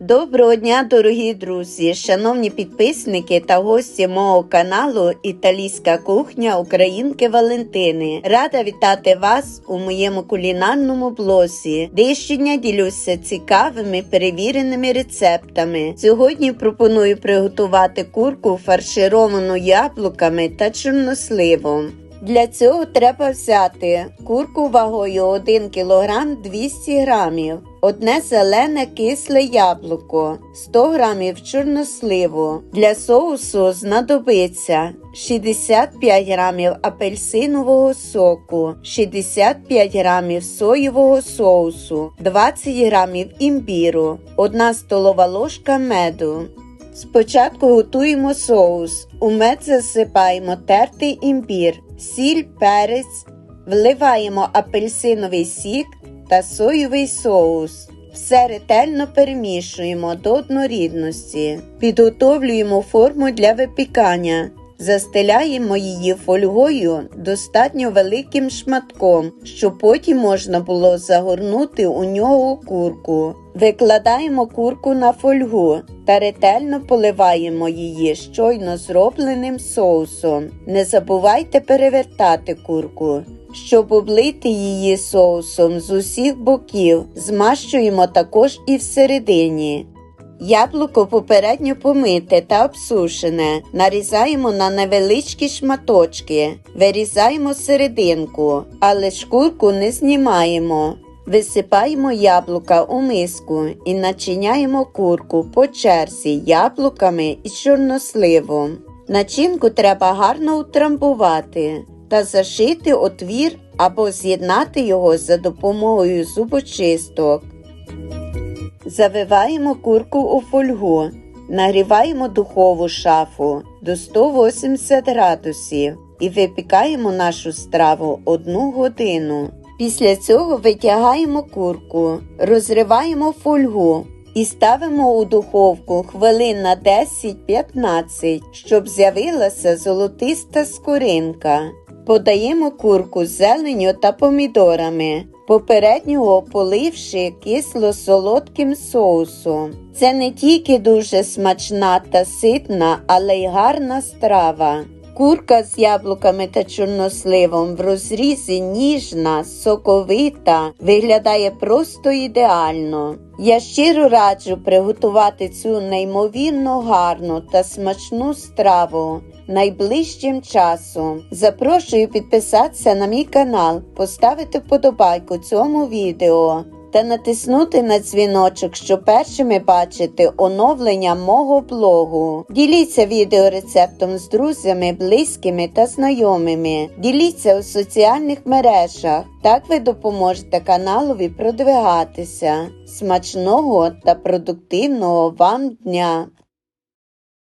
Доброго дня, дорогі друзі, шановні підписники та гості мого каналу Італійська кухня Українки Валентини. Рада вітати вас у моєму кулінарному блозі, де щодня ділюся цікавими перевіреними рецептами. Сьогодні пропоную приготувати курку фаршировану яблуками та чорносливом. Для цього треба взяти курку вагою 1 кг 200 г, одне зелене кисле яблуко, 100 г чорносливу. Для соусу знадобиться 65 г апельсинового соку, 65 г соєвого соусу, 20 г імбіру, 1 столова ложка меду. Спочатку готуємо соус. У мед засипаємо тертий імбір, сіль, перець, вливаємо апельсиновий сік та соєвий соус. Все ретельно перемішуємо до однорідності. Підготовлюємо форму для випікання. Застеляємо її фольгою достатньо великим шматком, щоб потім можна було загорнути у нього курку. Викладаємо курку на фольгу та ретельно поливаємо її щойно зробленим соусом. Не забувайте перевертати курку. Щоб облити її соусом з усіх боків, змащуємо також і всередині. Яблуко попередньо помите та обсушене. Нарізаємо на невеличкі шматочки, вирізаємо серединку, але шкурку не знімаємо. Висипаємо яблука у миску і начиняємо курку по черзі яблуками і чорносливом. Начинку треба гарно утрамбувати та зашити отвір або з'єднати його за допомогою зубочисток. Завиваємо курку у фольгу, нагріваємо духову шафу до 180 градусів і випікаємо нашу страву 1 годину. Після цього витягаємо курку, розриваємо фольгу і ставимо у духовку хвилин на 10-15, щоб з'явилася золотиста скоринка. Подаємо курку з зеленню та помідорами, попередньо поливши кисло-солодким соусом. Це не тільки дуже смачна та ситна, але й гарна страва. Курка з яблуками та чорносливом в розрізі ніжна, соковита, виглядає просто ідеально. Я щиро раджу приготувати цю неймовірно гарну та смачну страву найближчим часом. Запрошую підписатися на мій канал, поставити вподобайку цьому відео та натиснути на дзвіночок, щоб першими бачити оновлення мого блогу. Діліться відеорецептом з друзями, близькими та знайомими. Діліться у соціальних мережах. Так ви допоможете каналові продвигатися. Смачного та продуктивного вам дня!